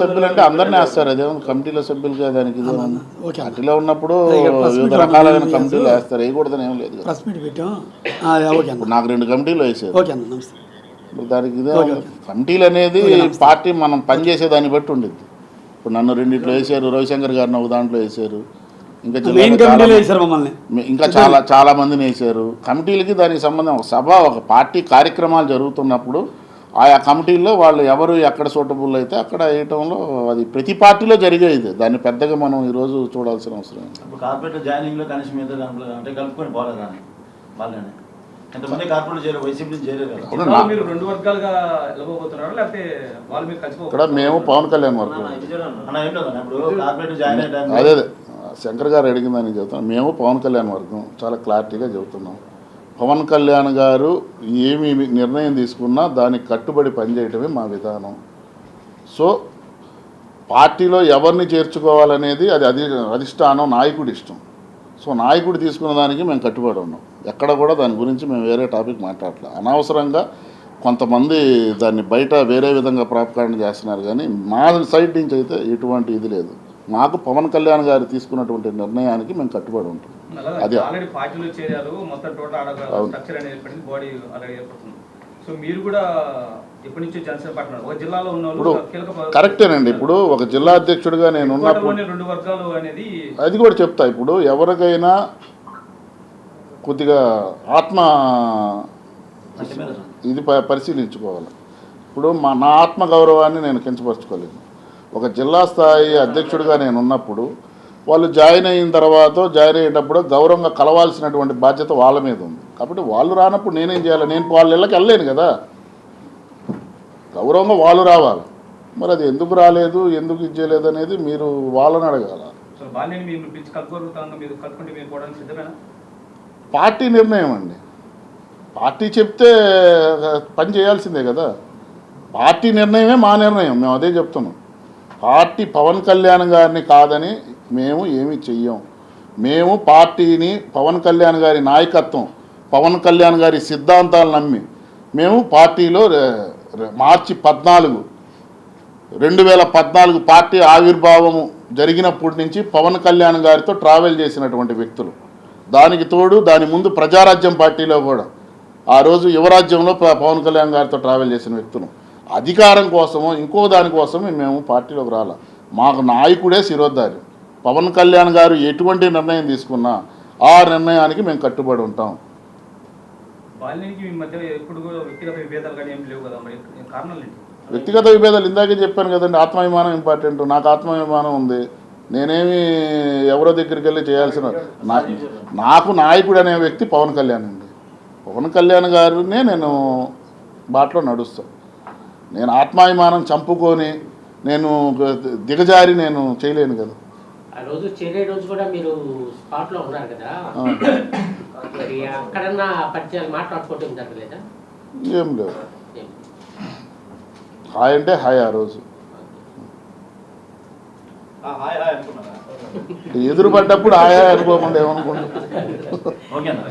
సభ్యులు అంటే అందరినీ వేస్తారు. అదే కమిటీలో దానికి ఏముంది? ఓకే. అన్న పార్టీలో ఉన్నప్పుడు వివిధ రకాలైన. కమిటీలు వేస్తారు. వేయకూడదని ఏం లేదు కదా. ప్రెస్ మీట్ పెట్టాం. నాకు రెండు కమిటీలు వేసారు. దానికి ఇదే. కమిటీలు అనేది పార్టీ మనం పనిచేసే దాన్ని బట్టి ఉండిద్ది. ఇప్పుడు నన్ను రెండిట్లో వేసారు. రవిశంకర్ గారిని ఒక దాంట్లో వేసారు. ఇంకా కమిటీలో ఇంకా చాలా చాలా మందిని వేసారు. కమిటీలకి దానికి సంబంధం ఒక సభ ఒక పార్టీ కార్యక్రమాలు జరుగుతున్నప్పుడు ఆయా కమిటీల్లో వాళ్ళు ఎవరు ఎక్కడ సూటబుల్ అయితే అక్కడ వేయటంలో అది ప్రతి పార్టీలో జరిగేది. దాన్ని పెద్దగా మనం ఈరోజు చూడాల్సిన అవసరం ఇక్కడ మేము పవన్ కళ్యాణ్ వరకు టైంలో అదే అదే. శంకర్ గారు అడిగిందని చెబుతాం మేము పవన్ కళ్యాణ్ వర్గం. చాలా క్లారిటీగా చెబుతున్నాం. పవన్ కళ్యాణ్ గారు ఏమి నిర్ణయం తీసుకున్నా దానికి కట్టుబడి పనిచేయటమే మా విధానం. సో పార్టీలో ఎవరిని చేర్చుకోవాలనేది అది అది అధిష్టానం నాయకుడి ఇష్టం. సో నాయకుడు తీసుకున్న దానికి మేము కట్టుబడి ఉన్నాం. ఎక్కడ కూడా దాని గురించి మేము వేరే టాపిక్ మాట్లాడలే అనవసరంగా కొంతమంది దాన్ని బయట వేరే విధంగా ప్రాపకాండ చేస్తున్నారు కానీ మా సైడ్ నుంచి అయితే ఎటువంటి ఇది లేదు. మాకు పవన్ కళ్యాణ్ గారు తీసుకున్నటువంటి నిర్ణయానికి మేము కట్టుబడి ఉంటాం. అది- ఆల్రెడీ పార్టీలో చేరారు మొత్తం టోటల్ ఆడ అవును. స్ట్రక్చర్ అనేది ఏర్పడింది బాడీ అలాగే ఏర్పడుతుంది. సో మీరు కూడా ఎప్పటి నుంచో జనసేన పార్టీ ఒక జిల్లాలో ఉన్న వాళ్ళు ఇప్పుడు కీలక ప- కరెక్టేనండి. ఇప్పుడు ఒక జిల్లా అధ్యక్షుడిగా నేను ఉన్నప్పుడు కోటలోని రెండు వర్గాలు అనేది అది కూడా చెప్తా. ఇప్పుడు ఎవరికైనా కొద్దిగా ఆత్మ ఇది పరిశీలించుకోవాలి. ఇప్పుడు మా నా ఆత్మ గౌరవాన్ని నేను కించపరచుకోలేను ఒక జిల్లా స్థాయి అధ్యక్షుడిగా నేను ఉన్నప్పుడు వాళ్ళు జాయిన్ అయిన తర్వాత జాయిన్ అయ్యేటప్పుడు గౌరవంగా కలవాల్సినటువంటి బాధ్యత వాళ్ళ మీద ఉంది. కాబట్టి వాళ్ళు రానప్పుడు నేనేం చేయాలి? నేను వాళ్ళ ఇళ్ళకి వెళ్ళలేను కదా. గౌరవంగా వాళ్ళు రావాలి. మరి అది ఎందుకు రాలేదు? ఎందుకు ఇది చేయలేదు అనేది మీరు వాళ్ళని అడగాల. పార్టీ నిర్ణయం అండి. పార్టీ చెప్తే పని చేయాల్సిందే కదా. పార్టీ నిర్ణయమే మా నిర్ణయం. మేము అదే చెప్తున్నాం. పార్టీ పవన్ కళ్యాణ్ గారిని కాదని మేము ఏమి చెయ్యం. మేము పార్టీని పవన్ కళ్యాణ్ గారి నాయకత్వం పవన్ కళ్యాణ్ గారి సిద్ధాంతాలు నమ్మి మేము పార్టీలో మార్చి పద్నాలుగు రెండు వేల పద్నాలుగు పార్టీ ఆవిర్భావము జరిగినప్పటి నుంచి పవన్ కళ్యాణ్ గారితో ట్రావెల్ చేసినటువంటి వ్యక్తులు. దానికి తోడు దాని ముందు ప్రజారాజ్యం పార్టీలో కూడా. ఆ రోజు యువరాజ్యంలో పవన్ కళ్యాణ్ గారితో ట్రావెల్ చేసిన వ్యక్తులు. అధికారం కోసమో ఇంకో దానికోసమే మేము పార్టీలోకి రాలా. మాకు నాయకుడే శిరోద్ధారి. పవన్ కళ్యాణ్ గారు ఎటువంటి నిర్ణయం తీసుకున్నా ఆ నిర్ణయానికి మేము కట్టుబడి ఉంటాం. వ్యక్తిగత విభేదాలు ఇందాకే చెప్పాను కదండి ఆత్మాభిమానం ఇంపార్టెంట్. నాకు ఆత్మాభిమానం ఉంది. నేనేమి ఎవరో దగ్గరికి వెళ్ళి చేయాల్సిన నాకు నాయకుడు అనే వ్యక్తి పవన్ కళ్యాణ్ అండి. పవన్ కళ్యాణ్ గారినే నేను బాటలో నడుస్తాను నేను ఆత్మాభిమానం చంపుకొని నేను దిగజారి నేను చేయలేను కదా. ఆ రోజు చేరే రోజు కూడా మీరు స్పాట్లో ఉన్నారు కదా? మరి అక్కడన్నా పరిచయాలు మాట్లాడుకోవటం జరగలేదా? ఏం లేదు? హాయ్ అంటే హాయ్ ఆ రోజు. ఆ, హాయ్ హాయ్ అనుకున్నారా? ఎదురు పడ్డప్పుడు హాయ్ హాయ్ అనుకోకుండా ఏమనుకుంటా ఓకే అన్న.